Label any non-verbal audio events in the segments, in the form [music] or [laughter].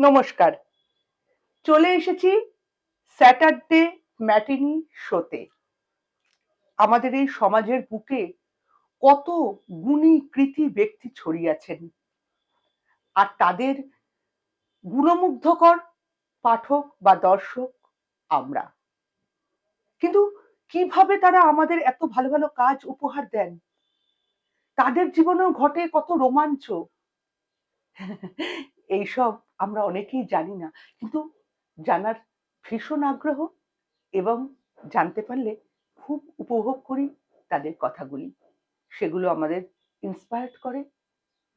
নমস্কার। চলে এসেছি স্যাটারডে ম্যাটিনি শোতে আমাদের এই সমাজের বুকে কত গুণী কৃতি ব্যক্তি ছড়িয়েছেন আর তাদের গুণমুগ্ধকর পাঠক বা দর্শক আমরা। কিন্তু কীভাবে তারা আমাদের এত ভালো ভালো কাজ উপহার দেন? তাদের জীবনেও ঘটে কত রোমাঞ্চ? এইসব আমরা অনেকেই জানি না। কিন্তু জানার ভীষণ আগ্রহ এবং জানতে পারলে খুব উপভোগ করি তাদের কথাগুলি। সেগুলো আমাদের ইন্সপায়ার্ড করে,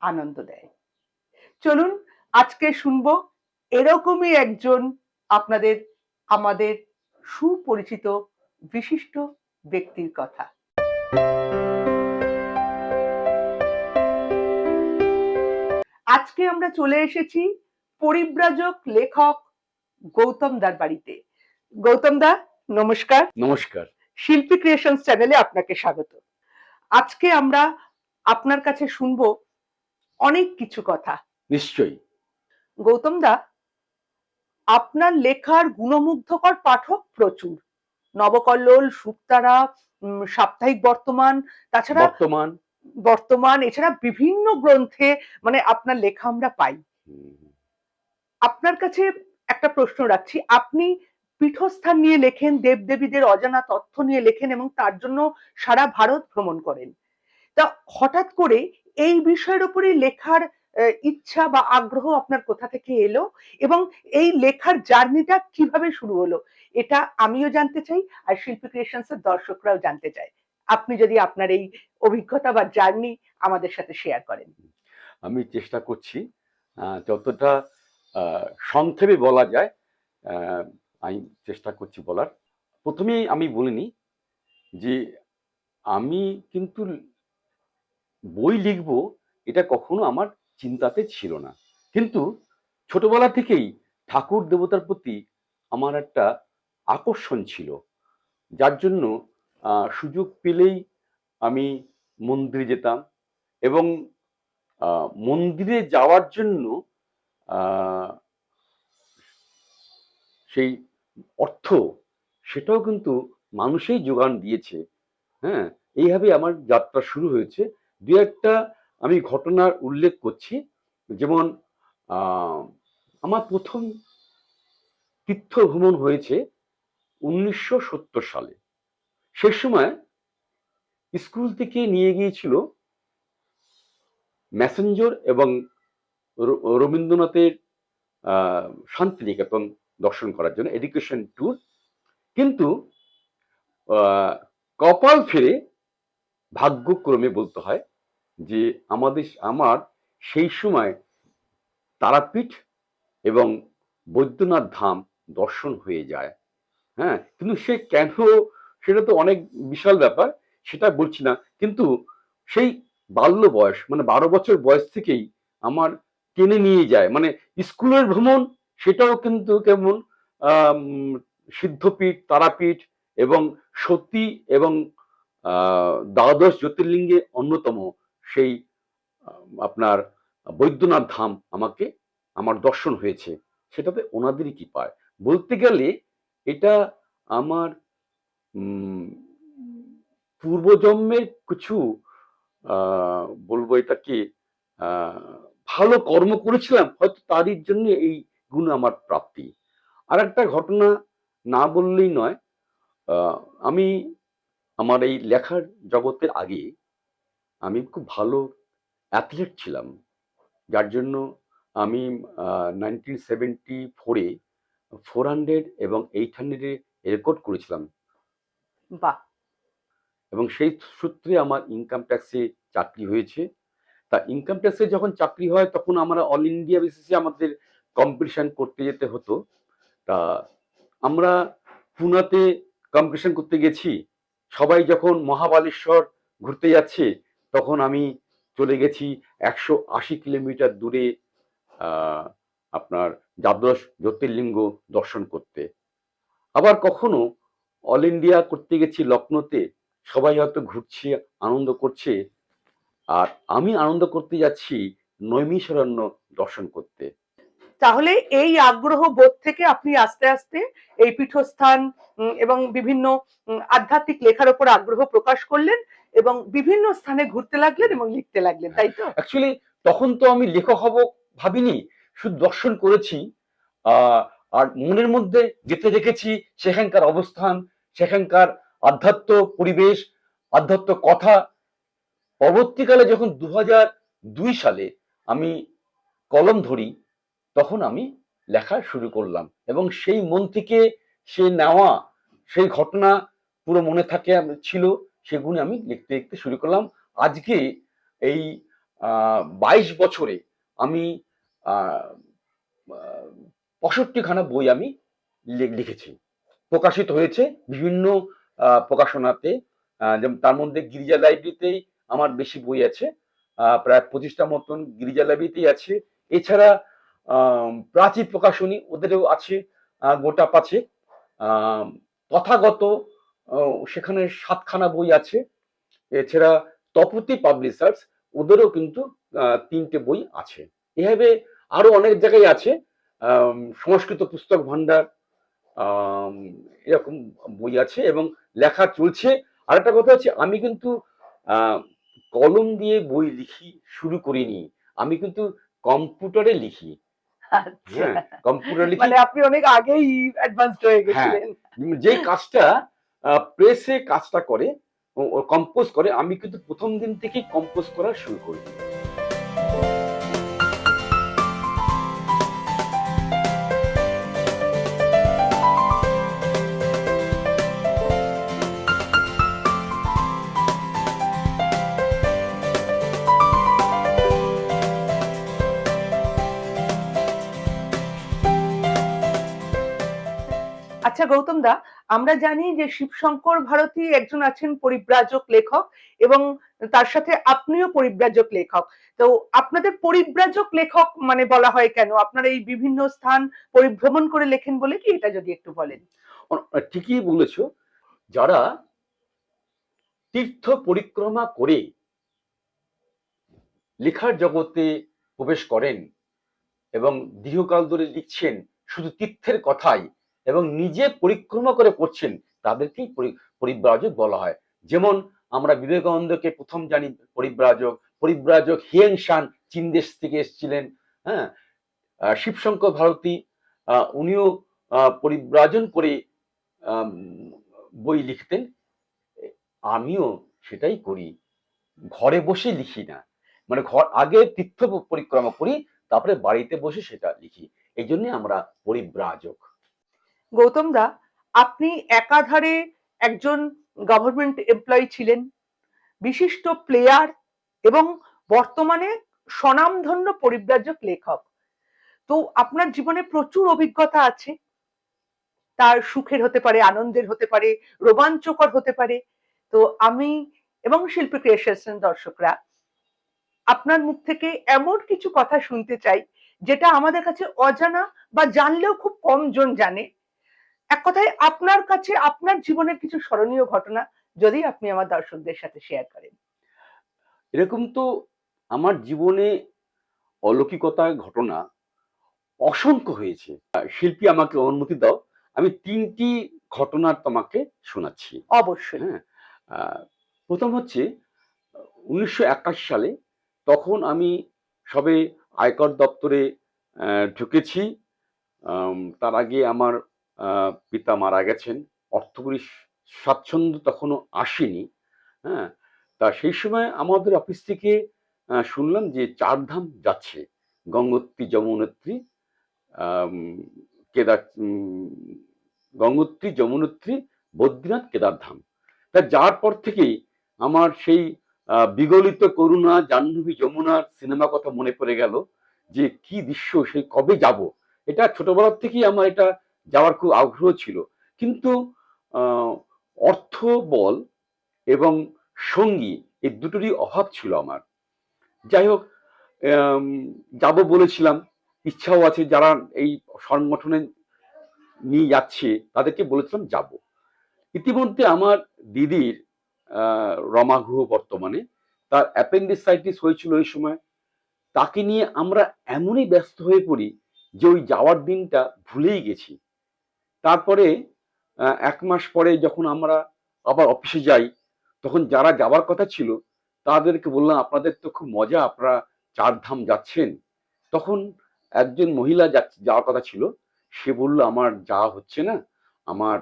আনন্দ দেয়। চলুন আজকে শুনব এরকমই একজন আপনাদের, আমাদের সুপরিচিত বিশিষ্ট ব্যক্তির কথা। আজকে আমরা চলে এসেছি পরিব্রাজক লেখক গৌতম দার বাড়িতে। গৌতম দা নমস্কার। নমস্কার। শিল্পী ক্রিয়েশনস চ্যানেলে আপনাকে স্বাগত। আজকে আমরা আপনার কাছে শুনব অনেক কিছু কথা। নিশ্চয়ই। গৌতম দা আপনার লেখার গুণমুগ্ধকর পাঠক প্রচুর। নবকল্লোল সুক্তারা সাপ্তাহিক বর্তমান তাছাড়া বর্তমান। বর্তমান এছাড়া বিভিন্ন গ্রন্থে মানে আপনার লেখা আমরা পাই। আপনার কাছে একটা প্রশ্ন রাখছি। আপনি পীঠস্থান নিয়ে লেখেন, দেবদেবীদের অজানা তথ্য নিয়ে লেখেন এবং তার জন্য সারা ভারত ভ্রমণ করেন। তা হঠাৎ করে এই বিষয়ের উপরে লেখার ইচ্ছা বা আগ্রহ আপনার কোথা থেকে এলো এবং এই লেখার জার্নিটা কীভাবে শুরু হলো? এটা আমিও জানতে চাই আর শিল্পী ক্রিয়েশনস এর দর্শকরাও জানতে চায়। আপনি যদি আপনার এই অভিজ্ঞতা বা জার্নি আমাদের সাথে শেয়ার করেন। আমি চেষ্টা করছি যতটা সংক্ষেপে বলা যায় আমি চেষ্টা করছি বলার। প্রথমেই আমি বলিনি যে, আমি কিন্তু বই লিখব, এটা কখনো আমার চিন্তাতে ছিল না। কিন্তু ছোটবেলা থেকেই ঠাকুর দেবতার প্রতি আমার একটা আকর্ষণ ছিল। যার জন্য সুযোগ পেলেই আমি মন্দিরে যেতাম এবং মন্দিরে যাওয়ার জন্য সেই অর্থ, সেটাও কিন্তু মানুষই যোগান দিয়েছে। হ্যাঁ? এইভাবে আমার যাত্রা শুরু হয়েছে। দু একটা আমি ঘটনার উল্লেখ করছি। যেমন আমার প্রথম তীর্থ ভ্রমণ হয়েছে উনিশশো সত্তর সালে। সে সময় স্কুল থেকে নিয়ে গিয়েছিল ম্যাসেঞ্জর এবং রবীন্দ্রনাথের শান্তিনিকেতন দর্শন করার জন্য এডুকেশন ট্যুর কিন্তু কপাল ফেরে ভাগ্যক্রমে বলতে হয় যে, আমাদের, আমার সেই সময় তারাপীঠ এবং বৈদ্যনাথ ধাম দর্শন হয়ে যায়। হ্যাঁ কিন্তু সে কেন, সেটা তো অনেক বিশাল ব্যাপার, সেটা বলছি না। কিন্তু সেই বাল্য বয়স মানে বারো বছর বয়স থেকেই আমার টেনে নিয়ে যায়। মানে স্কুলের ভ্রমণ সেটাও কিন্তু কেমন সিদ্ধপীঠ, তারাপীঠ এবং সতী এবং দ্বাদশ জ্যোতির্লিঙ্গে অন্যতম সেই, আপনার বৈদ্যনাথ ধাম আমাকে, আমার দর্শন হয়েছে। সেটাতে ওনাদেরই কি পায় বলতে গেলে এটা আমার পূর্বজন্মের কিছু বলব এটাকে ভালো কর্ম করেছিলাম হয়তো তারই জন্য এই গুণ আমার প্রাপ্তি। আর একটা ঘটনা না বললেই নয় আমি আমার এই লেখার জগতের আগে আমি খুব ভালো অ্যাথলেট ছিলাম যার জন্য আমি নাইনটিন সেভেন্টি ফোরে ফোর হান্ড্রেড এবং এইট হান্ড্রেডে রেকর্ড করেছিলাম। বাহ! এবং সেই সূত্রে আমার ইনকাম ট্যাক্সে চাকরি হয়েছে। তা ইনকাম ট্যাক্সে যখন চাকরি হয়, তখন আমরা অল ইন্ডিয়া বেসিসে আমাদের কম্পিটিশন করতে যেতে হতো। তা আমরা পুনাতে কম্পিটিশন করতে গেছি। সবাই যখন মহাবালেশ্বর ঘুরতে যাচ্ছে, তখন আমি চলে গেছি একশো আশি কিলোমিটার দূরে আপনার দ্বাদশ জ্যোতির্লিঙ্গ দর্শন করতে। আবার কখনো অল ইন্ডিয়া করতে গেছি লখনৌতে সবাই হয়তো ঘুরছে, আনন্দ করছে। আর আমি আনন্দ করতে যাচ্ছি নৈমিষারণ্য দর্শন করতে। তাহলে এই আগ্রহ বোধ থেকে আপনি আস্তে আস্তে এই পীঠস্থান এবং বিভিন্ন আধ্যাত্মিক লেখার উপর আগ্রহ প্রকাশ করলেন এবং বিভিন্ন স্থানে ঘুরতে লাগলেন এবং লিখতে লাগলেন তাই তো? অ্যাকচুয়ালি তখন তো আমি লেখক হব ভাবিনি শুধু দর্শন করেছি। আহ, আর মনের মধ্যে যেতে রেখেছি সেখানকার অবস্থান সেখানকার আধ্যাত্ম পরিবেশ আধ্যাত্ম কথা পরবর্তীকালে যখন দু দুই সালে আমি কলম ধরি, তখন আমি লেখা শুরু করলাম এবং সেই মন থেকে সে নেওয়া, সেই ঘটনা পুরো মনে থাকে ছিল সেগুলো আমি লিখতে লিখতে শুরু করলাম। আজকে এই বাইশ বছরে আমি পঁয়ষট্টি খানা বই আমি লিখেছি। প্রকাশিত হয়েছে বিভিন্ন প্রকাশনাতে যেমন তার মধ্যে গিরিজা লাইব্রেরিতেই আমার বেশি বই আছে প্রায় পঁচিশটা মতন গিরিজা লাইব্রেরিতেই আছে। এছাড়া আহ, প্রাচী প্রকাশনী ওদেরও আছে গোটা পাছে তথাগত সেখানে সাতখানা বই আছে। এছাড়া তপতি পাবলিশার্স ওদেরও কিন্তু তিনটে বই আছে। এভাবে আরও অনেক জায়গায় আছে সংস্কৃত পুস্তক ভান্ডার এরকম বই আছে এবং লেখা চলছে। আর একটা কথা হচ্ছে আমি কিন্তু কলম দিয়ে বই লিখি শুরু করিনি। আমি কিন্তু কম্পিউটারে লিখি। কম্পিউটার হ্যাঁ কম্পিউটারে লিখি। মানে আপনি অনেক আগেই অ্যাডভান্স হয়ে গেছিলেন। যে কাজটা প্রেসে কাজটা করে কম্পোজ করে আমি কিন্তু প্রথম দিন থেকেই কম্পোজ করা শুরু করি আচ্ছা গৌতম দা, আমরা জানি যে শিবশঙ্কর ভারতী একজন আছেন পরিব্রাজক লেখক এবং তার সাথে আপনিও পরিব্রাজক লেখক। তো আপনাদের পরিব্রাজক লেখক মানে বলা হয় কেন? আপনারা এই বিভিন্ন স্থান পরিভ্রমণ করে লেখেন বলে কি? এটা যদি একটু বলেন। ঠিকই বলেছ। যারা তীর্থ পরিক্রমা করে লেখার জগতে প্রবেশ করেন এবং দীর্ঘকাল ধরে লিখছেন, শুধু তীর্থের কথাই এবং নিজে পরিক্রমা করে করছেন, তাদেরকেই পরি- পরিব্রাজক বলা হয়। যেমন আমরা বিবেকানন্দকে প্রথম জানি পরিব্রাজক পরিব্রাজক হিয়েন শান চীন দেশ থেকে এসেছিলেন হ্যাঁ? শিবশঙ্কর ভারতী উনিও পরিব্রাজন করে বই লিখতেন। আমিও সেটাই করি। ঘরে বসে লিখি না। মানে ঘর, আগে তীর্থ পরিক্রমা করি, তারপরে বাড়িতে বসে সেটা লিখি। এই জন্য আমরা পরিব্রাজক। গৌতম দা, আপনি একাধারে একজন গভর্নমেন্ট এমপ্লয়ি ছিলেন, বিশিষ্ট প্লেয়ার এবং বর্তমানে স্বনামধন্য পরিব্রাজক লেখক। তো আপনার জীবনে প্রচুর অভিজ্ঞতা আছে। তার সুখের হতে পারে, আনন্দের হতে পারে, রোমাঞ্চকর হতে পারে। তো আমি এবং শিল্পী ক্রিয়েশন দর্শকরা, আপনার মুখ থেকে এমন কিছু কথা শুনতে চাই, যেটা আমাদের কাছে অজানা বা জানলেও খুব কম জন জানে। এক কথায় আপনার কাছে আপনার জীবনের কিছু স্মরণীয় ঘটনা যদি আপনি আমার দর্শকদের সাথে শেয়ার করেন। এরকম তো আমার জীবনে অলৌকিকতার ঘটনা অসংখ্য হয়েছে। শিল্পী আমাকে অনুমতি দাও আমি তিনটি ঘটনা তোমাকে শোনাচ্ছি। অবশ্যই। হ্যাঁ প্রথম হচ্ছে উনিশশো একাশি সালে তখন আমি সবে আয়কর দপ্তরে ঢুকেছি। তার আগে আমার পিতা মারা গেছেন। অর্থকরী স্বাচ্ছন্দ্য তখনও আসেনি। হ্যাঁ তা সেই সময় আমাদের অফিস থেকে শুনলাম যে চারধাম যাচ্ছে। গঙ্গোত্রী যমুনোত্রী কেদার গঙ্গোত্রী যমুনোত্রী, বদ্রীনাথ কেদারধাম। তা যার পর থেকেই আমার সেই বিগলিত করুণা, জাহ্নবী যমুনার সিনেমা কথা মনে পড়ে গেল যে কি দৃশ্য, সেই কবে যাব? এটা ছোটবেলার থেকেই আমার এটা যাওয়ার খুব আগ্রহ ছিল। কিন্তু অর্থ বল এবং সঙ্গী এই দুটোরই অভাব ছিল আমার। যাই হোক যাব বলেছিলাম। ইচ্ছাও আছে যারা এই সংগঠনে নিয়ে যাচ্ছে, তাদেরকে বলেছিলাম যাব। ইতিমধ্যে আমার দিদির রমা গুহ বর্তমানে তার অ্যাপেন্ডিসাইটিস হয়েছিল ওই সময়। তাকে নিয়ে আমরা এমনই ব্যস্ত হয়ে পড়ি যে ওই যাওয়ার দিনটা ভুলেই গেছি। তারপরে এক মাস পরে যখন আমরা আবার অফিসে যাই, তখন যারা যাওয়ার কথা ছিল, তাদেরকে বললাম, আপনাদের তো খুব মজা, আপনারা চারধাম যাচ্ছেন। তখন একজন মহিলা যাওয়ার কথা ছিল, সে বলল, আমার যাওয়া হচ্ছে না, আমার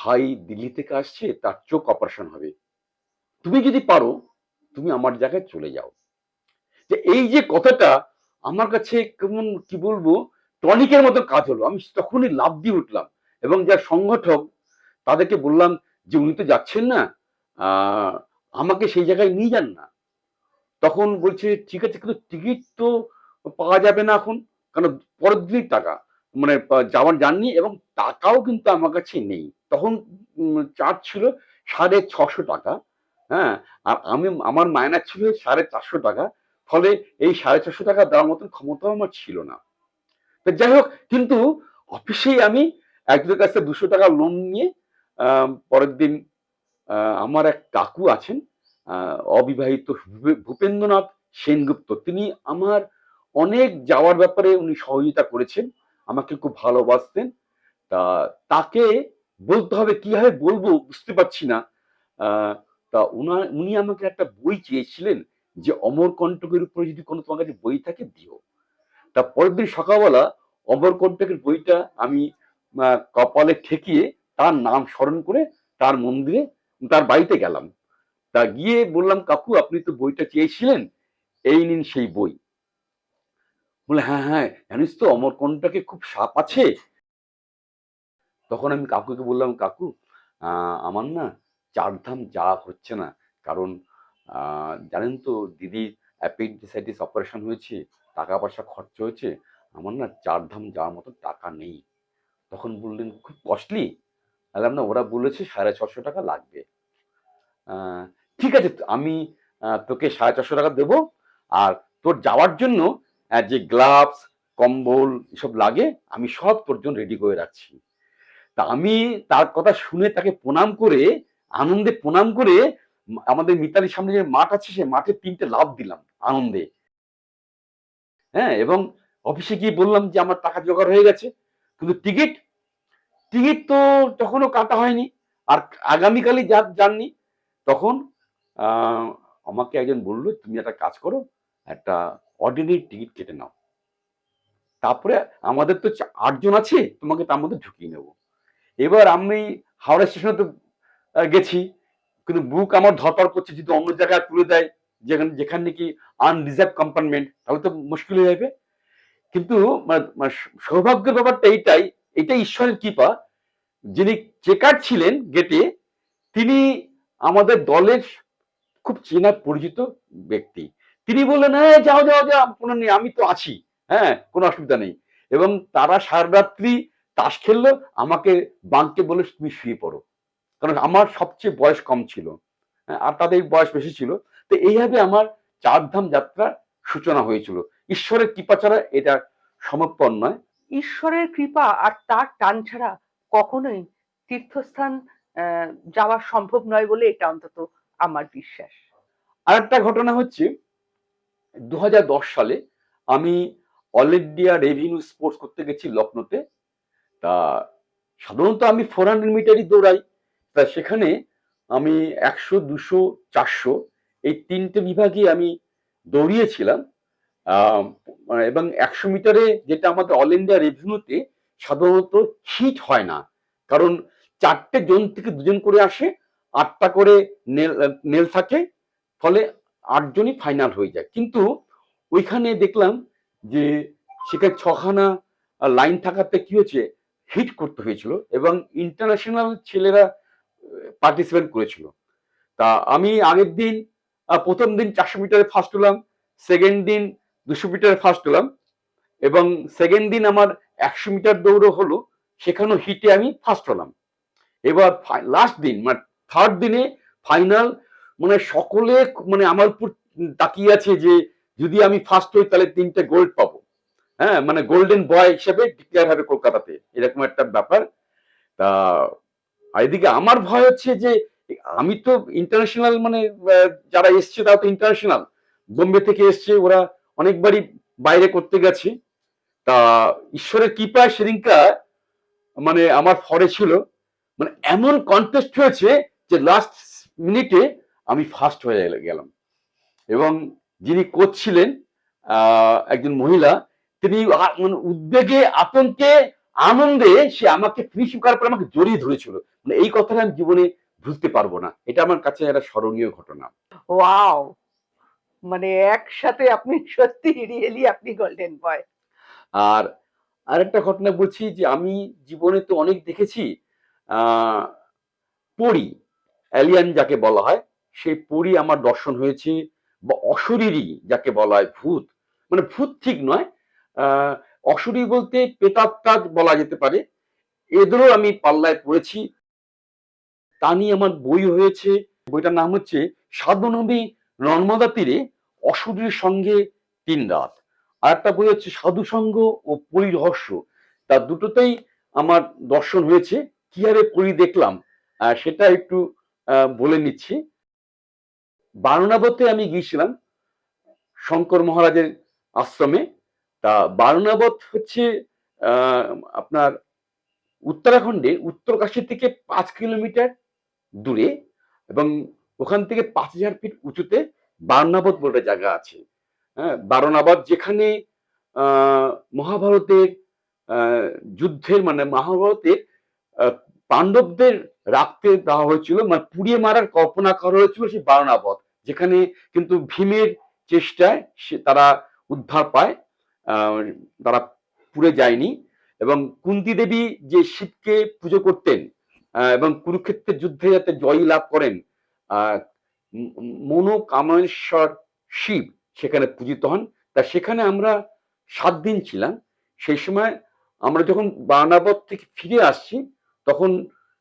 ভাই দিল্লি থেকে আসছে, তার চোখ অপারেশন হবে। তুমি যদি পারো, তুমি আমার জায়গায় চলে যাও। যে এই যে কথাটা, আমার কাছে কেমন কি বলব টনিকের মতো কাজ হলো। আমি তখনই লাভ দিয়ে উঠলাম এবং যার সংগঠক তাদেরকে বললাম যে, উনি তো যাচ্ছেন না আমাকে সেই জায়গায় নিয়ে যান না। তখন বলছে, ঠিক আছে, কিন্তু টিকিট তো পাওয়া যাবে না এখন কারণ পরের দিনই টাকা মানে যাওয়ার যাননি এবং টাকাও কিন্তু আমার কাছে নেই। তখন চার্জ ছিল সাড়ে ছশো টাকা হ্যাঁ আর আমি, আমার মায়না ছিল সাড়ে চারশো টাকা, ফলে এই সাড়ে চারশো টাকা দেওয়ার মতন ক্ষমতাও আমার ছিল না। যাই হোক, কিন্তু অফিসেই আমি একজনের কাছে দুশো টাকা লোন নিয়ে পরের দিন আমার এক কাকু আছেন অবিবাহিত ভূপে- ভূপেন্দ্রনাথ সেনগুপ্ত। তিনি আমার অনেক যাওয়ার ব্যাপারে উনি সহযোগিতা করেছেন, আমাকে খুব ভালোবাসতেন। তা তাকে বলতে হবে কীভাবে বলব বুঝতে পারছি না। তা উনি আমাকে একটা বই চেয়েছিলেন যে অমর অমরকণ্টকের উপরে যদি কোনো তোমার কাছে বই থাকে দিও। তা পরের দিন সকালবেলা অমরকণ্টকের বইটা আমি কপালে ঠেকিয়ে তার নাম স্মরণ করে তার মন্দিরে, তার বাড়িতে গেলাম। তা গিয়ে বললাম, কাকু, আপনি তো বইটা চেয়েছিলেন, এই নিন সেই বই। বলে হ্যাঁ হ্যাঁ জানিস তো অমরকণ্টকে খুব সাপ আছে। তখন আমি কাকুকে বললাম, কাকু আমার না চারধাম যাওয়া হচ্ছে না। কারণ জানেন তো দিদির অ্যাপেন্ডিসাইটিস অপারেশন হয়েছে। টাকা পয়সা খরচ হয়েছে, আমার না চারধাম যাওয়ার মতো টাকা নেই। তখন বললেন, খুব কস্টলি বললাম না ওরা বলেছে সাড়ে ছশো টাকা লাগবে। ঠিক আছে, আমি তোকে সাড়ে ছশো টাকা দেবো। আর তোর যাওয়ার জন্য যে গ্লাভস কম্বল, এসব লাগে, আমি সব তোর জন্য রেডি করে রাখছি। তা আমি তার কথা শুনে তাকে প্রণাম করে, আনন্দে প্রণাম করে, আমাদের মিতালির সামনে যে মাঠ আছে, সে মাঠে তিনটে লাভ দিলাম, আনন্দে। হ্যাঁ এবং অফিসে গিয়ে বললাম যে আমার টাকা জোগাড় হয়ে গেছে, কিন্তু টিকিট টিকিট তো তখনও কাটা হয়নি। আর আগামীকালই যা যাননি, তখন আমাকে একজন বলল, তুমি একটা কাজ করো, একটা অর্ডিনারি টিকিট কেটে নাও। তারপরে আমাদের তো আটজন আছে, তোমাকে তার মধ্যে ঢুকিয়ে নেব। এবার আমি হাওড়া স্টেশনে তো গেছি, কিন্তু বুক আমার ধরপড় করছে, যদি অন্য জায়গায় তুলে দেয় যেখানে যেখানে নাকি আনরিজার্ভ কম্পার্টমেন্ট তাহলে তো মুশকিল হয়ে যাবে। কিন্তু সৌভাগ্যের ব্যাপারটা এইটাই এটা ঈশ্বরের কৃপা। যিনি চেকার ছিলেন গেটে তিনি আমাদের দলের খুব চেনা পরিচিত ব্যক্তি। তিনি বললেন হ্যাঁ যাও যাও যাও কোনো নেই আমি তো আছি। হ্যাঁ কোনো অসুবিধা নেই। এবং তারা সারারাত্রি তাস খেললো আমাকে বাঙ্কে বলে তুমি শুয়ে পড়ো। কারণ আমার সবচেয়ে বয়স কম ছিল। হ্যাঁ, আর তাদের বয়স বেশি ছিল। তো এইভাবে আমার চারধাম যাত্রার সূচনা হয়েছিল। ঈশ্বরের কৃপা ছাড়া এটা সমর্পণ নয়। ঈশ্বরের কৃপা আর তার টান ছাড়া কখনোই তীর্থস্থান যাওয়া সম্ভব নয় বলে এটা অন্তত আমার বিশ্বাস। আর একটা ঘটনা হচ্ছে দু হাজার দশ সালে আমি অল ইন্ডিয়া রেভিনিউ স্পোর্টস করতে গেছি লখনৌতে। তা সাধারণত আমি ফোর হান্ড্রেড মিটারই দৌড়াই। তা সেখানে আমি একশো দুশো চারশো এই তিনটে বিভাগে আমি দৌড়িয়েছিলাম আহ, এবং একশো মিটারে যেটা আমাদের অল ইন্ডিয়া রেভিনিউতে সাধারণত হিট হয় না। কারণ চারটে জন থেকে দুজন করে আসে আটটা করে নেল নেল থাকে ফলে আটজনই ফাইনাল হয়ে যায়। কিন্তু ওইখানে দেখলাম যে সেখানে ছখানা লাইন থাকাতে কি হয়েছে হিট করতে হয়েছিল এবং ইন্টারন্যাশনাল ছেলেরা পার্টিসিপেট করেছিল। তা আমি আগের দিন প্রথম দিন চারশো মিটারে ফার্স্ট হলাম সেকেন্ড দিন দুশো মিটারে ফার্স্ট হলাম এবং সেকেন্ড দিন আমার একশো মিটার দৌড়ও হলো, সেখানেও হিটে আমি ফার্স্ট হলাম। এবার লাস্ট দিন মানে থার্ড দিনে ফাইনাল মানে সকলে মানে আমার উপর তাকিয়ে আছে যে যদি আমি ফার্স্ট হই তাহলে তিনটে গোল্ড পাবো। হ্যাঁ মানে গোল্ডেন বয় হিসেবে ডিক্লেয়ার হবে কলকাতাতে। এরকম একটা ব্যাপার। তা এদিকে আমার ভয় হচ্ছে যে আমি তো ইন্টারন্যাশনাল মানে যারা এসছে তারা তো ইন্টারন্যাশনাল বোম্বে থেকে এসছে, ওরা অনেকবারই বাইরে করতে গেছে। তা ঈশ্বরের কৃপায় সেদিনকা মানে আমার ফরে ছিল। মানে এমন কন্টেস্ট হয়েছে যে লাস্ট মিনিটে আমি ফার্স্ট হয়ে গেলাম। এবং যিনি কোচ ছিলেন একজন মহিলা, তিনি মানে উদ্বেগে, আতঙ্কে, আনন্দে সে আমাকে ফিনিশিং করার পর আমাকে জড়িয়ে ধরেছিল। মানে এই কথাটা আমি জীবনে ভুলতে পারব না। এটা আমার কাছে একটা স্মরণীয় ঘটনা। ওয়াও! মানে একসাথে আপনি [laughs] সত্যি রিয়েলি আপনি গোল্ডেন বয় আর আরেকটা ঘটনা বলছি যে আমি জীবনে তো অনেক দেখেছি পরী অ্যালিয়ান যাকে বলা হয় সেই পরী আমার দর্শন হয়েছে বা অশরীরী যাকে বলা হয় ভূত। মানে ভূত ঠিক নয় আহ অশরীরী বলতে পেতাত্মা বলা যেতে পারে। এদেরও আমি পাল্লায় পড়েছি তা নিয়ে আমার বই হয়েছে। বইটার নাম হচ্ছে সাধনবী নর্মদা তীরে অশরীরের সঙ্গে তিন রাত। আর একটা বই হচ্ছে সাধু সঙ্গ ও পরিরহস্য তার দুটোতেই আমার দর্শন হয়েছে। কি আরে পরি দেখলাম? সেটা একটু বলে নিচ্ছি। বারণাবতে আমি গিয়েছিলাম শঙ্কর মহারাজের আশ্রমে। তা বারণাবত হচ্ছে আপনার উত্তরাখণ্ডের উত্তরকাশী থেকে পাঁচ কিলোমিটার দূরে এবং ওখান থেকে পাঁচ হাজার ফিট উঁচুতে বারণাবত বলে জায়গা আছে। হ্যাঁ বারণাবত যেখানে মহাভারতের যুদ্ধের মানে মহাভারতের পাণ্ডবদের রাখতে দেওয়া হয়েছিল মানে পুড়িয়ে মারার কল্পনা করা হয়েছিল সেই বারণাবত যেখানে কিন্তু ভীমের চেষ্টায় সে তারা উদ্ধার পায় তারা পুড়ে যায়নি এবং কুন্তি দেবী যে শিবকে পুজো করতেন এবং কুরুক্ষেত্রের যুদ্ধে যাতে জয়ী লাভ করেন মনোকামেশ্বর শিব সেখানে পূজিত হন। তা সেখানে আমরা সাত দিন ছিলাম। সেই সময় আমরা যখন বারানাবত থেকে ফিরে আসছি, তখন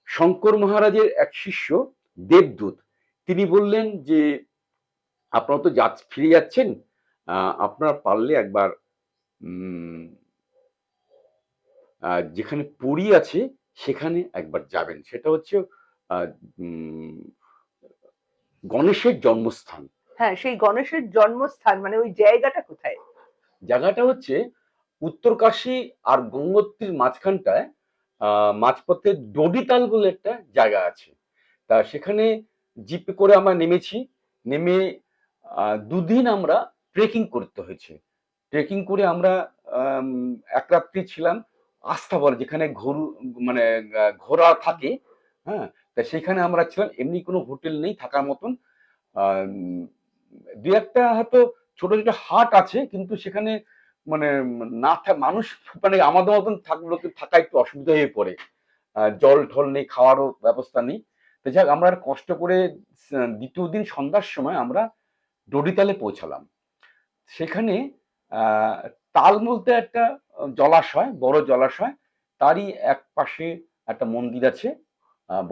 শঙ্কর মহারাজের এক শিষ্য, দেবদূত, তিনি বললেন যে, আপনারা তো যা ফিরে যাচ্ছেন। আপনারা পারলে একবার যেখানে পুরী আছে সেখানে একবার যাবেন। সেটা হচ্ছে গণেশের জন্মস্থান। হ্যাঁ সেই গণেশের জন্মস্থান মানে ওই জায়গাটা কোথায়? জায়গাটা হচ্ছে উত্তরকাশী আর গঙ্গোত্রীর মাঝখানটায় আহ, মাঝপথে ডডিতাল বলে একটা জায়গা আছে। তা সেখানে জিপে করে আমরা নেমেছি। নেমে দুদিন আমরা ট্রেকিং করতে হয়েছে। ট্রেকিং করে আমরা এক রাত্রি ছিলাম। আস্থাবল যেখানে ঘোরু মানে ঘোরা থাকে হ্যাঁ? তা সেখানে আমরা ছিলাম, এমনি কোনো হোটেল নেই থাকার মতন। দু একটা হয়তো ছোট ছোট হাট আছে, কিন্তু সেখানে মানে না মানুষ মানে আমাদের মতন থাকলে থাকা একটু অসুবিধা হয়ে পড়ে। জল ঠল নেই, খাওয়ারও ব্যবস্থা নেই। তো যাক, আমরা কষ্ট করে দ্বিতীয় দিন সন্ধ্যার সময় আমরা ডডিতালে পৌঁছালাম। সেখানে তাল বলতে একটা জলাশয়, বড় জলাশয়, তারই এক পাশে একটা মন্দির আছে।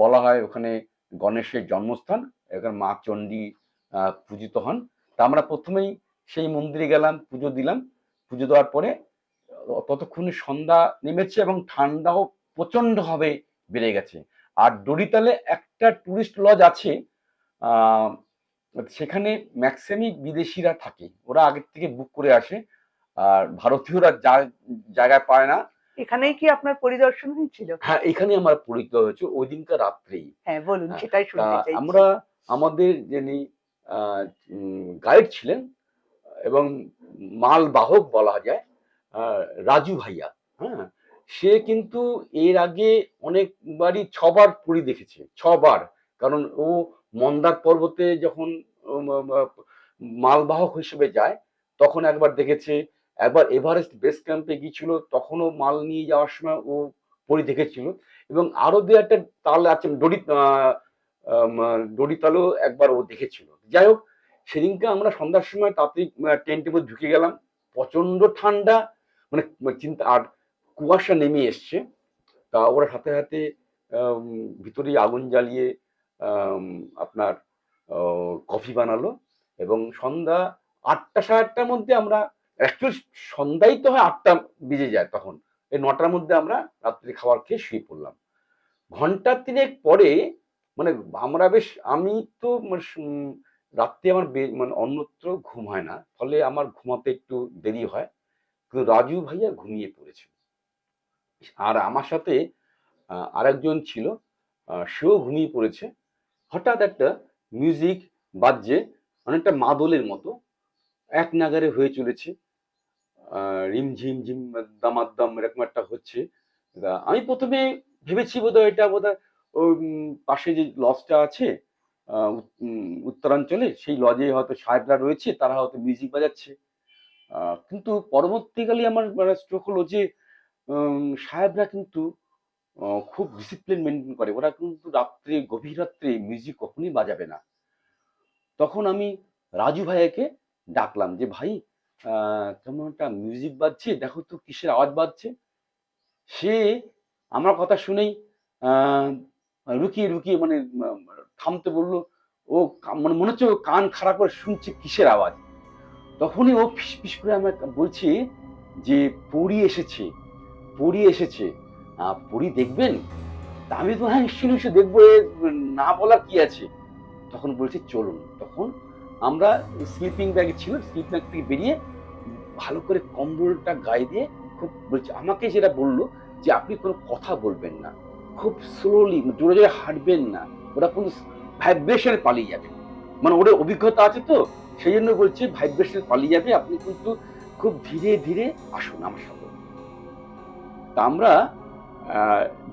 বলা হয় ওখানে গণেশের জন্মস্থান, এখানে মা চণ্ডী পূজিত হন। তা আমরা প্রথমেই সেই মন্দিরে গেলাম, পুজো দিলাম। পুজো দেওয়ার পরে ততক্ষণে সন্ধ্যা নেমেছে এবং ঠান্ডাও প্রচণ্ড ভাবে বেড়ে গেছে। আর ডরিতালে একটা টুরিস্ট লজ আছে সেখানে ম্যাক্সিমামই বিদেশিরা থাকে। ওরা আগের থেকে বুক করে আসে। আর ভারতীয়রা যা- জায়গায় পায় না। এখানেই কি আপনার পরিদর্শন হয়েছিল? হ্যাঁ এখানে আমার পরিচয় হয়েছে ওই দিনকার রাত্রেই। হ্যাঁ বলুন হ্যাঁ, সেটাই শুনতে চাইছি। আমরা আমাদের যিনি গাইড ছিলেন এবং মাল বাহক বলা যায় রাজু ভাইয়া হ্যাঁ সে কিন্তু এর আগে অনেকবারই ছবার পুরী দেখেছে ছবার। কারণ ও মন্দার পর্বতে যখন মালবাহক হিসেবে যায় তখন একবার দেখেছে একবার এভারেস্ট বেস ক্যাম্পে গিয়েছিল তখনও মাল নিয়ে যাওয়ার সময় ও পরি দেখেছিল। এবং আরও দু একটা তাল আছে ডরি ডরিতালও একবার ও দেখেছিল। যাই হোক সেদিনকে আমরা সন্ধ্যার সময় তাড়াতাড়ি টেন্টের মধ্যে ঢুকে গেলাম। প্রচণ্ড ঠান্ডা মানে চিন্তা আর কুয়াশা নেমে এসছে। তা ওরা সাথে সাথে আম, ভিতরেই আগুন জ্বালিয়ে আপনার কফি বানালো। এবং সন্ধ্যা আটটা সাড়ে আটটার মধ্যে আমরা অ্যাকচুয়ালি সন্ধ্যাই তো হয় আটটা বেজে যায় তখন। এই নটার মধ্যে আমরা রাত্রি খাবার খেয়ে শুয়ে পড়লাম। ঘণ্টা তিনেক পরে মানে আমরা বেশ, আমি তো মানে রাত্রে আমার মানে অন্যত্র ঘুম হয় না, ফলে আমার ঘুমাতে একটু দেরি হয়। কিন্তু রাজু ভাইয়া ঘুমিয়ে পড়েছে। আর আমার সাথে আরেকজন ছিল সেও ঘুমিয়ে পড়েছে। হঠাৎ একটা মিউজিক বাজছে, অনেকটা মাদলের মতো, এক নাগারে হয়ে চলেছে। আহ, রিম ঝিম দামাদ্দাম এরকম একটা হচ্ছে। আমি প্রথমে ভেবেছি বোধহয় এটা বোধহয় ওই পাশে যে লজটা আছে উত্তরাঞ্চলে সেই লজে হয়তো সাহেবরা রয়েছে তারা হয়তো মিউজিক বাজাচ্ছে। কিন্তু পরবর্তীকালে আমার মানে স্ট্রোক হলো যে সাহেবরা কিন্তু খুব ডিসিপ্লিন মেনটেন করে। ওরা কিন্তু রাত্রে গভীর রাত্রে মিউজিক কখনই বাজাবে না। তখন আমি রাজু ভাইয়াকে ডাকলাম যে ভাই কেমন একটা মিউজিক বাজছে, দেখো তো কিসের আওয়াজ বাজছে। সে আমার কথা শুনেই লুকিয়ে লুকিয়ে মানে থামতে বলল, ও মানে মনে হচ্ছে কান খারাপ করে শুনছে কিসের আওয়াজ। তখনই ও ফিস করে আমাকে বলছে যে, পরি এসেছে পরি এসেছে। পরি দেখবেন? আমি তো হ্যাঁ নিশ্চয়ই নিশ্চয়ই দেখব না বলার কি আছে? তখন বলছে, চলুন। তখন আমরা স্লিপিং ব্যাগ ছিল স্লিপিং ব্যাগ থেকে বেরিয়ে ভালো করে কম্বলটা গায়ে দিয়ে খুব বলছে, আমাকে যেটা বলল যে আপনি কোনো কথা বলবেন না, খুব স্লোলি জোরে জোরে হাঁটবেন না ওরা কোনো ভাইব্রেশনে পালিয়ে যাবে। মানে ওদের অভিজ্ঞতা আছে তো, সেই জন্য বলছে ভাইব্রেশনে পালিয়ে যাবে, আপনি কিন্তু খুব ধীরে ধীরে আসুন আমার সঙ্গে। তা আমরা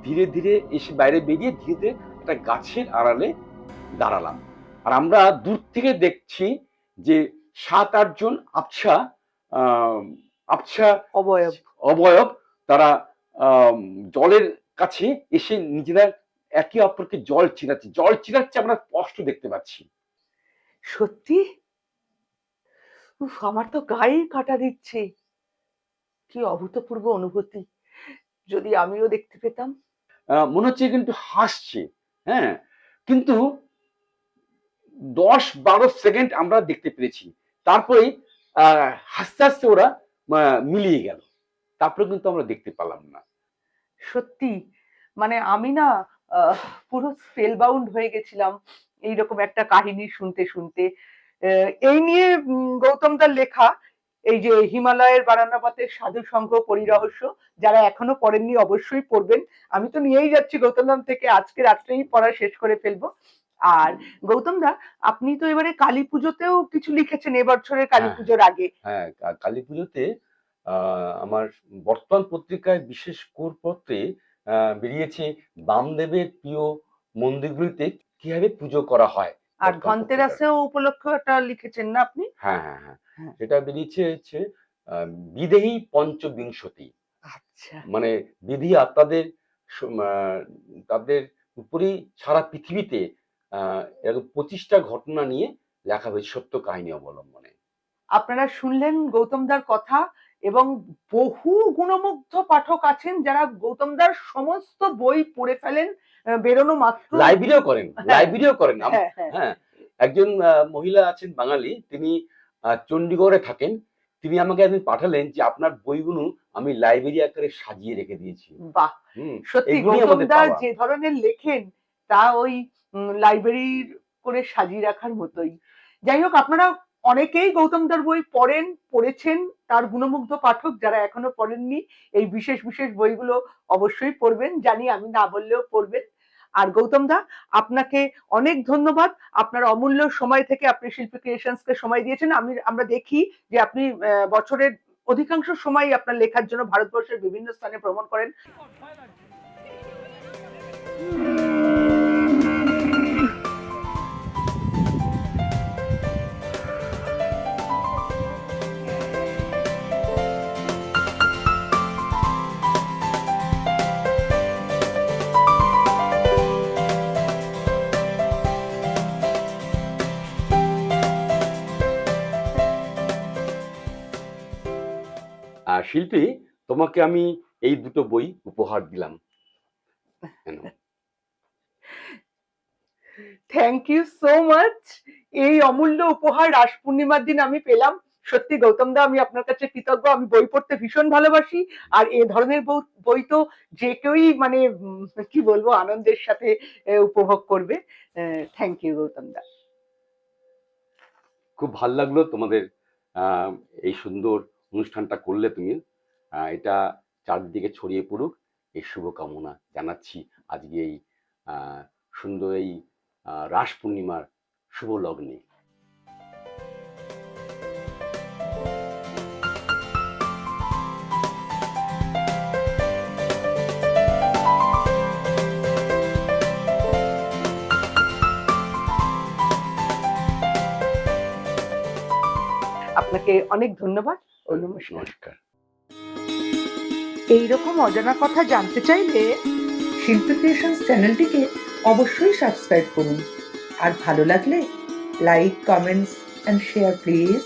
ধীরে ধীরে এসে বাইরে বেরিয়ে ধীরে ধীরে একটা গাছের আড়ালে দাঁড়ালাম। আর আমরা দূর থেকে দেখছি যে সাত আটজন আবছা আবছা অবয়ব। অবয়ব তারা জলের কাছে এসে নিজেরা একে অপরকে জল চিরাচ্ছে জল চিরাচ্ছে আমরা স্পষ্ট দেখতে পাচ্ছি। সত্যি? উফ আমার তো গায়েই কাটা দিচ্ছে। কি অভূতপূর্ব অনুভূতি। যদি আমিও দেখতে পেতাম। আহ, মনে হচ্ছে কিন্তু হাসছে। হ্যাঁ কিন্তু দশ বারো সেকেন্ড আমরা দেখতে পেরেছি। তারপরে হাসতে হাসতে ওরা মিলিয়ে গেল। তারপরে কিন্তু আমরা দেখতে পেলাম না। সত্যি মানে আমি না পুরো স্পেল বাউন্ড হয়ে গেছিলাম এইরকম একটা কাহিনী শুনতে শুনতে। এই নিয়ে গৌতম দার লেখা, এই যে হিমালয়ের বারান্নপাতের সাধু সংঘ পরিরহস্য, যারা এখনও পড়েননি অবশ্যই পড়বেন। আমি তো নিয়েই যাচ্ছি গৌতম থেকে। আজকে রাত্রেই পড়া শেষ করে ফেলব। আর গৌতম দা আপনি তো এবারে কালী পুজোতেও কিছু লিখেছেন এবছরের কালী হ্যাঁ। পুজোর আগে হ্যাঁ কা- কালী পুজোতে আমার বর্তমান পত্রিকায় বিশেষ কোরপত্রে বেরিয়েছে বামদেবের প্রিয় মন্দিরগুলিতে কীভাবে পুজো করা হয় আর ধনতেরাসেও উপলক্ষ একটা লিখেছেন না আপনি হ্যাঁ হ্যাঁ হ্যাঁ হ্যাঁ। সেটা বেরিয়েছে হচ্ছে বিদেহী পঞ্চবিংশতি আচ্ছা মানে বিধি আহ, তাদের উপরেই সারা পৃথিবীতে এরকম পঁচিশটা ঘটনা নিয়ে লেখা হয়েছে সত্য কাহিনী অবলম্বনে। আপনারা শুনলেন গৌতমদার কথা এবং বহু গুণমুগ্ধ পাঠক আছেন যারা গৌতমদার সমস্ত বই পড়ে ফেলেন বেরোনো মাত্র। লাইব্রেরিও করেন হ্যাঁ। লাইব্রেরিও করেন। হ্যাঁ হ্যাঁ। হ্যাঁ একজন আহ, মহিলা আছেন বাঙালি তিনি চণ্ডীগড়ে থাকেন। তিনি আমাকে একদিন পাঠালেন যে আপনার বইগুলো আমি লাইব্রেরি আকারে সাজিয়ে রেখে দিয়েছি। বাহ! সত্যি যে ধরনের লেখেন তা ওই লাইব্রেরির করে সাজিয়ে রাখার মতোই। যাই হোক, আপনারা অনেকেই গৌতমদার বই পড়েন, পড়েছেন, তার গুণমুগ্ধ পাঠক যারা এখনও পড়েননি, এই বিশেষ বিশেষ বইগুলো অবশ্যই পড়বেন, জানি আমি না বললেও পড়বেন। আর গৌতম দা, আপনাকে অনেক ধন্যবাদ। আপনার অমূল্য সময় থেকে আপনি শিল্পী ক্রিয়েশনসকে সময় দিয়েছেন। আমি, আমরা দেখি যে আপনি বছরের অধিকাংশ সময় আপনার লেখার জন্য ভারতবর্ষের বিভিন্ন স্থানে ভ্রমণ করেন। শিল্পী তোমাকে আমি এই দুটো বই উপহার দিলাম। থ্যাংক ইউ সো মাচ এই অমূল্য উপহার রাস পূর্ণিমার দিন আমি পেলাম। সত্যি গৌতম দা আমি আপনার কাছে কৃতজ্ঞ। আমি বই পড়তে ভীষণ ভালোবাসি। আর এ ধরনের বই- তো যে কেউই মানে কি বলব আনন্দের সাথে উপভোগ করবে। Thank you Gautam da. খুব ভালো লাগল তোমাদের আহ, এই সুন্দর অনুষ্ঠানটা করলে তুমি এটা চারদিকে ছড়িয়ে পড়ুক। এই শুভকামনা জানাচ্ছি আজকে এই সুন্দর এই রাস পূর্ণিমার শুভ লগ্নে। আপনাকে অনেক ধন্যবাদ। ও নমস্কার। নমস্কার। এইরকম অজানা কথা জানতে চাইলে শিল্পী ক্রিয়েশনস চ্যানেলটিকে অবশ্যই সাবস্ক্রাইব করুন। আর ভালো লাগলে like comments and share please